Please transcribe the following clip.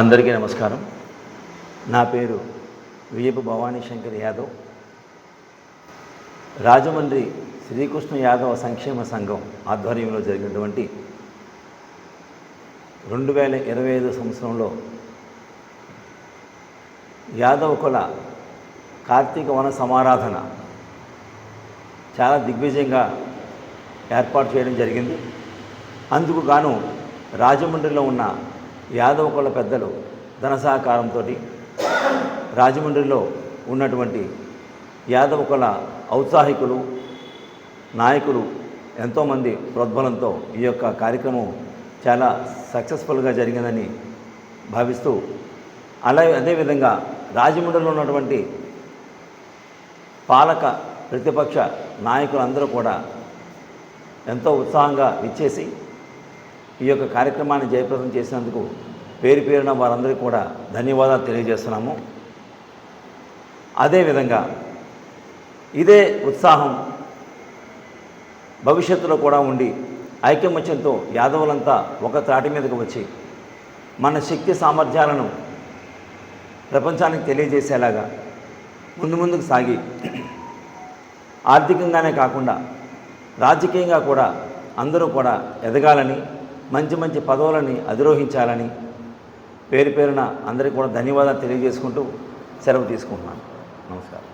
అందరికీ నమస్కారం. నా పేరు వియపు భవానీ శంకర్ యాదవ్. రాజమండ్రి శ్రీకృష్ణ యాదవ సంక్షేమ సంఘం ఆధ్వర్యంలో జరిగినటువంటి రెండు వేల ఇరవై ఐదు సంవత్సరంలో యాదవ కుల కార్తీక వన సమారాధన చాలా దిగ్విజయంగా ఏర్పాటు చేయడం జరిగింది. అందుకు గాను రాజమండ్రిలో ఉన్న యాదవ కుల పెద్దలు ధన సహకారంతో రాజమండ్రిలో ఉన్నటువంటి యాదవ కుల ఔత్సాహికులు నాయకులు ఎంతోమంది ప్రోద్బలంతో ఈ యొక్క కార్యక్రమం చాలా సక్సెస్ఫుల్గా జరిగిందని భావిస్తూ అలా అదేవిధంగా రాజమండ్రిలో ఉన్నటువంటి పాలక ప్రతిపక్ష నాయకులందరూ కూడా ఎంతో ఉత్సాహంగా ఇచ్చేసి ఈ యొక్క కార్యక్రమాన్ని జయప్రదం చేసినందుకు పేరు పేరున వారందరికీ కూడా ధన్యవాదాలు తెలియజేస్తున్నాము. అదేవిధంగా ఇదే ఉత్సాహం భవిష్యత్తులో కూడా ఉండి ఐకమత్యంతో యాదవులంతా ఒక త్రాటి మీదకు వచ్చి మన శక్తి సామర్థ్యాలను ప్రపంచానికి తెలియజేసేలాగా ముందు ముందుకు సాగి ఆర్థికంగానే కాకుండా రాజకీయంగా కూడా అందరూ కూడా ఎదగాలని మంచి మంచి పదవులని అధిరోహించాలని పేరు పేరున అందరికీ కూడా ధన్యవాదాలు తెలియజేసుకుంటూ సెలవు తీసుకుంటున్నాను. నమస్కారం.